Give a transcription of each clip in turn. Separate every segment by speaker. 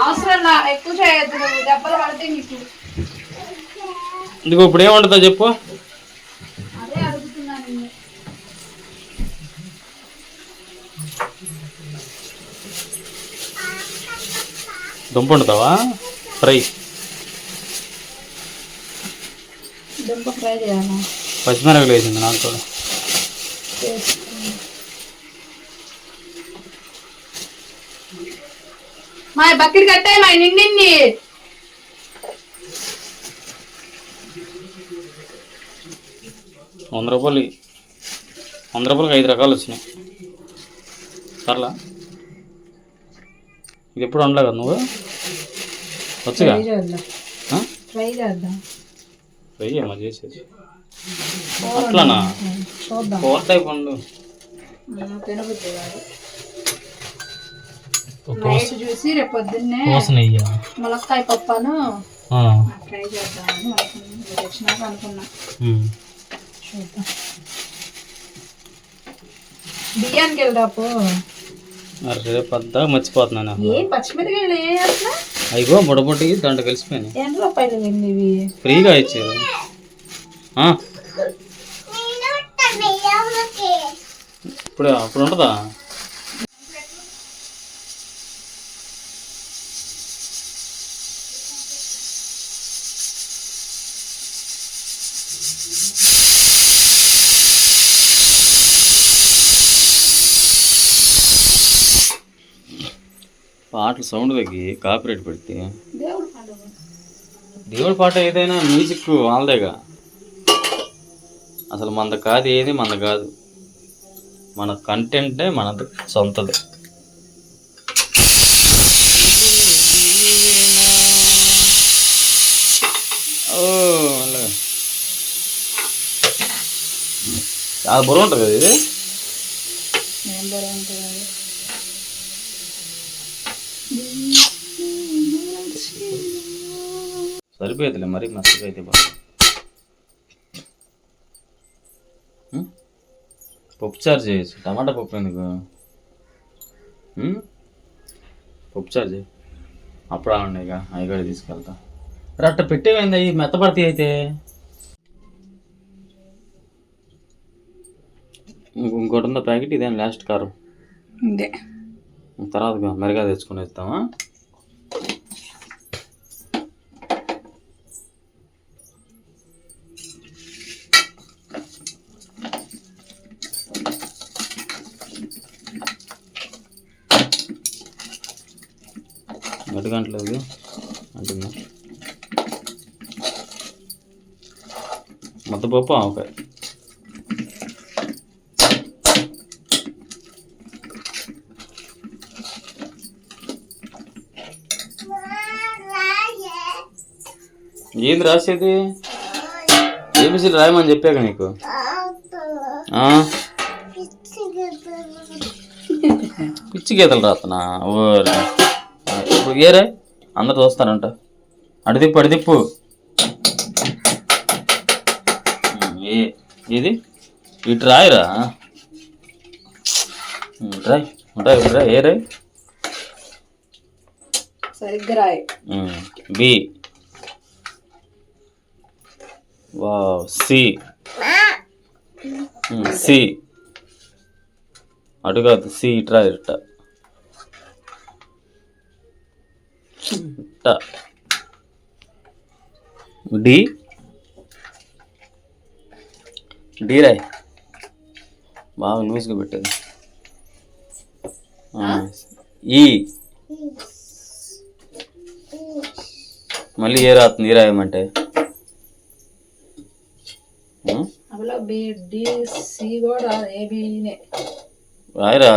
Speaker 1: అవసరం ఎక్కువ చేయొద్దు నువ్వు దెబ్బలు పడితే నీకు.
Speaker 2: ఇదిగో ఇప్పుడు ఏం వండుతావు చెప్పు.
Speaker 1: అదే అడుగుతున్నాను నిన్ను.
Speaker 2: దుంప వండుతావా? ఫ్రై.
Speaker 1: దుంప ఫ్రై చేయాలా?
Speaker 2: పచ్చిమిరపకాయలు వేసింది నాకు. కూడా
Speaker 1: మా బకెట్ కట్టాయి మా నిండింది
Speaker 2: వంద రూపాయలు. వంద రూపాయలకి ఐదు రకాలు వచ్చినాయి. సర్లా? ఇది ఎప్పుడు వండలే కదా నువ్వు? వచ్చుగా?
Speaker 1: ఫ్రై చేద్దాం? ఫ్రై
Speaker 2: వెయ్యి అమ్మ చేసేది. అట్లానా? కూర టైప్
Speaker 1: కాదు నైట్ చూసి రేపు పొద్దున్నే
Speaker 2: నెయ్యి.
Speaker 1: ములక్కాయ పప్పును ఫ్రై చేద్దామని వచ్చినాక అనుకున్నా. చూద్దాం. బియ్యానికి వెళ్దాపు
Speaker 2: అరే పెద్ద మర్చిపోతున్నాను?
Speaker 1: ఏం పచ్చిమిరకాయలు ఏ అట్లా?
Speaker 2: అయిగో బుడబుట్టి దాంట్లో కలిసిపోయినాయి.
Speaker 1: ఎన్ని రూపాయలు వెళ్ళి ఇవి?
Speaker 2: ఫ్రీగా ఇచ్చారు. ఇప్పుడు అప్పుడు ఉంటుందా పాటలు సౌండ్ తగ్గి కాపీరైట్ పెడితే.
Speaker 1: దేవుడు
Speaker 2: పాట ఏదైనా మ్యూజిక్ వాళ్ళదేగా. అసలు మనది కాదు ఏది మనది కాదు. మన కంటెంటే మనది సొంతది. చాలా బరువు ఉంటుంది కదా ఇది? సరిపోయేదిలే మరి మెత్తగా అయితే బాగా? పప్పు చారు చేయొచ్చు. టమాటా పప్పు ఎందుకు? పప్పు చారు చేయి. అప్పుడు ఇక అవి తీసుకెళ్తా. మరి అట్ట పెట్టేమైంది అవి? మెత్తపడతాయి అయితే. ఇంకోటి ఉందా ప్యాకెట్? ఇదేం లాస్ట్ కారం?
Speaker 1: ఇదే.
Speaker 2: తర్వాత మెరుగా తెచ్చుకొని ఇస్తామా? గంట గంటలేదు అంటుందా ముద్దపప్పు ఆవకాయ. ఏంది రాసేది? ఏబిసిలు రాయమని చెప్పాక నీకు? ఆ? పిచ్చి గీతలు రాస్తున్నా. ఓరి. ఇప్పుడు ఏరే అందరు చూస్తారంట. అడిదిప్పు అడిదిప్పు. ఏ ఇది ఇటు రాయరా? రాయ్ ఉంటాయి ఇప్పుడు ఏ రాయ్
Speaker 1: సరిగ్గా రాయి.
Speaker 2: బి. వావ్. సి. సి. అటు కాదు సి ఇట్రా ఇట్ట. ఇట్ట. డి. డి రాయ్. బాగా లూజ్గా పెట్టేది. ఈ. మళ్ళీ ఏ రాస్తుంది ఈ రాయమంటే.
Speaker 1: అందులో బి డి సి కూడా ఏబినే
Speaker 2: రాయరా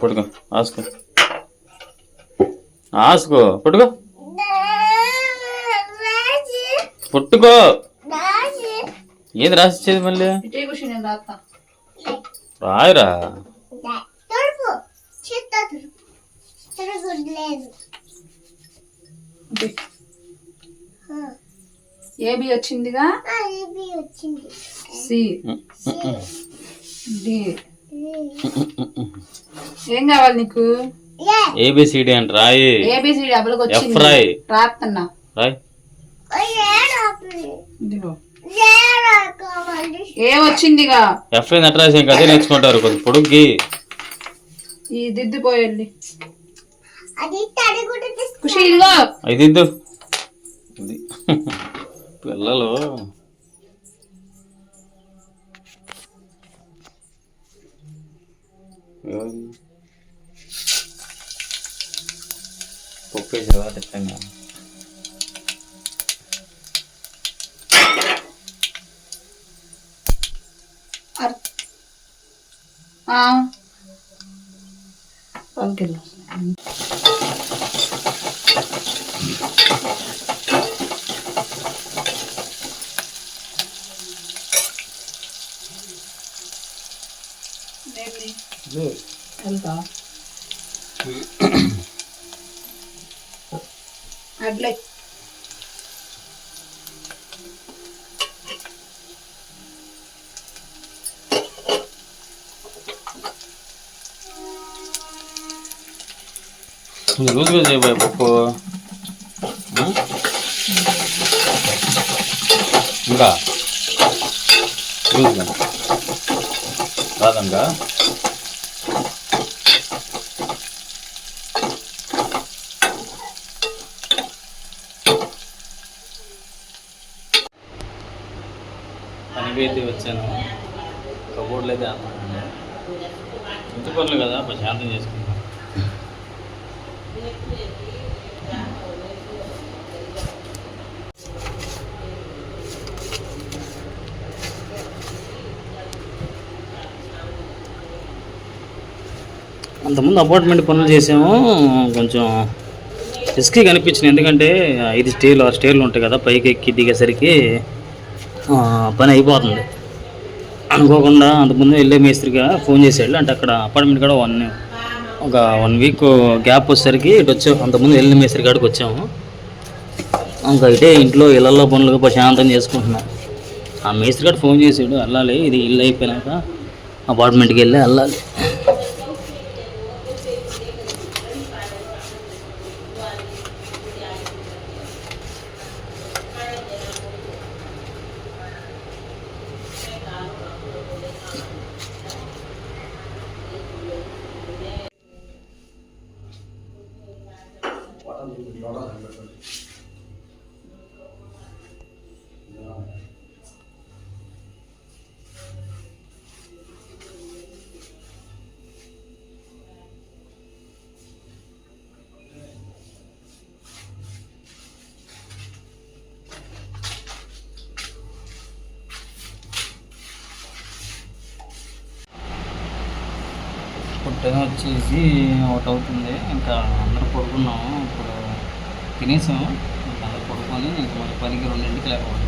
Speaker 2: పట్టుకో ఆసుకో ఆసుకో పట్టుకో పుట్టుకో ఏది రాసిచ్చేది మళ్ళీ రాయరా
Speaker 1: ఇటే. ఏబి వచ్చిందిగా? సి డి ఏం కావాలి నీకు?
Speaker 2: ఏబిసిడి అంటే రాయి.
Speaker 1: ఏబిసి డబ్బులకు
Speaker 2: ఎఫ్
Speaker 1: వచ్చింది.
Speaker 2: రాయి
Speaker 1: రాస్తున్నా
Speaker 2: రాయ్.
Speaker 1: ఏ వచ్చిందిగా?
Speaker 2: ఎఫ్ ఎట్ రాసి ఇంకా అదే నేర్చుకుంటారు. కొంచెం పొడుగ్గి.
Speaker 1: ఈ దిద్దుపోయండి
Speaker 2: ఇది ఇది. పిల్లలు? పప్పు వేసావా తిట్టంగా
Speaker 1: అర్- ఆ. పంకిల్ వెళ్తా అట్లే
Speaker 2: కొంచెం లూజ్గా చేయబోయే పప్పు ఆ? ఇంకా లూజ్గా రాదంగా పనికి అయితే వచ్చాను. కబోర్డ్లు అయితే అన్నాను ఇంత పనులు కదా ప్రశాంతం చేసుకుంటాం. అంతకుముందు అపార్ట్మెంట్ పనులు చేసాము. కొంచెం రిస్కీ కనిపించింది. ఎందుకంటే ఐదు స్టేర్లు ఆరు స్టేర్లు ఉంటాయి కదా పైకి ఎక్కి దిగేసరికి పని అయిపోతుంది. అనుకోకుండా అంతకుముందు వెళ్ళే మేస్త్రిగా ఫోన్ చేసాడు అంటే అక్కడ అపార్ట్మెంట్ కూడా వన్ ఒక వన్ వీక్ గ్యాప్ వచ్చేసరికి ఇటు వచ్చే అంతకుముందు వెళ్ళిన మేస్త్రి కాడికి వచ్చాము. ఇంకా అయితే ఇంట్లో ఇళ్ళల్లో పనులు ప్రశాంతం చేసుకుంటున్నాం. ఆ మేస్త్రి గారు ఫోన్ చేసాడు వెళ్ళాలి ఇది ఇల్లు అయిపోయినాక అపార్ట్మెంట్కి వెళ్ళి వెళ్ళాలి టైం వచ్చేసి ఒకటి అవుతుంది. ఇంకా అందరూ పడుకున్నాము. ఇప్పుడు తినేసాము. అందరూ పడుకొని ఇంకా మళ్ళీ పనికి రెండింటికి లేకపోతే